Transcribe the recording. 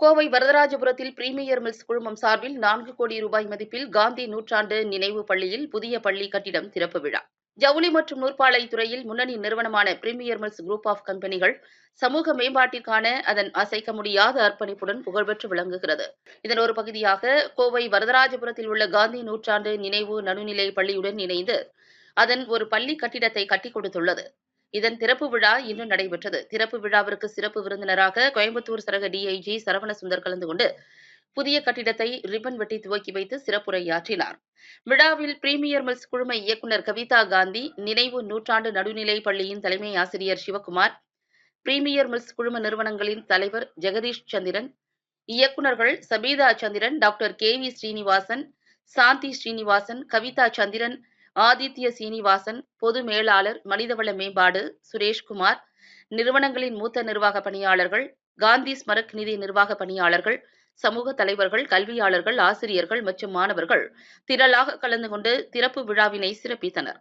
Kovai வரதராஜபுரத்தில் premier mills குழுமம் சார்பில் நான்கு கோடி ரூபாய் மதிப்பில் காந்தி நூற்றாண்டு நினைவு பள்ளியில் புதிய பள்ளி கட்டிடம் திறப்பு விழா. ஜவுளி மற்றும் நூற்பாலை துறையில் முன்னணி நிறுவனமான பிரீமியர் மில்ஸ் குரூப் ஆஃப் கம்பெனிகள் சமூக மேம்பாட்டிற்கான அதன் அசைக்க முடியாத அர்ப்பணிப்புடன் புகழ்பெற்று விளங்குகிறது. இதன் ஒரு பகுதியாக கோவை வரதராஜபுரத்தில் உள்ள காந்தி நூற்றாண்டு நினைவு நடுநிலை பள்ளியுடன் இணைந்து அதன் ஒரு பள்ளி கட்டிடத்தை கட்டிக் கொடுத்துள்ளது. இதன் திறப்பு விழா இன்று நடைபெற்றது. திறப்பு விழாவிற்கு சிறப்பு விருந்தினராக கோயம்புத்தூர் சரக டிஐஜி சரவண சுந்தர் கலந்து கொண்டு புதிய கட்டிடத்தை ரிப்பன் வெட்டி துவக்கி வைத்து சிறப்புரையாற்றினார். விழாவில் பிரீமியர் மில்ஸ் குழும இயக்குநர் கவிதா காந்தி நினைவு நூற்றாண்டு நடுநிலை பள்ளியின் தலைமை ஆசிரியர் சிவகுமார் பிரீமியர் மில்ஸ் குழும நிறுவனங்களின் தலைவர் ஜெகதீஷ் சந்திரன் இயக்குநர்கள் Sabitha Chandran doctor K V Srinivasan Shanthi Srinivasan Kavitha Chandran Aditya Srinivasan பொது மேலாளர் மனிதவள மேம்பாடு சுரேஷ்குமார் நிறுவனங்களின் மூத்த நிர்வாக பணியாளர்கள் காந்தி ஸ்மரக் நிதி நிர்வாக பணியாளர்கள் சமூக தலைவர்கள் கல்வியாளர்கள் ஆசிரியர்கள் மற்றும் மாணவர்கள் திரளாக கலந்து கொண்டு திறப்பு விழாவினை சிறப்பித்தனர்.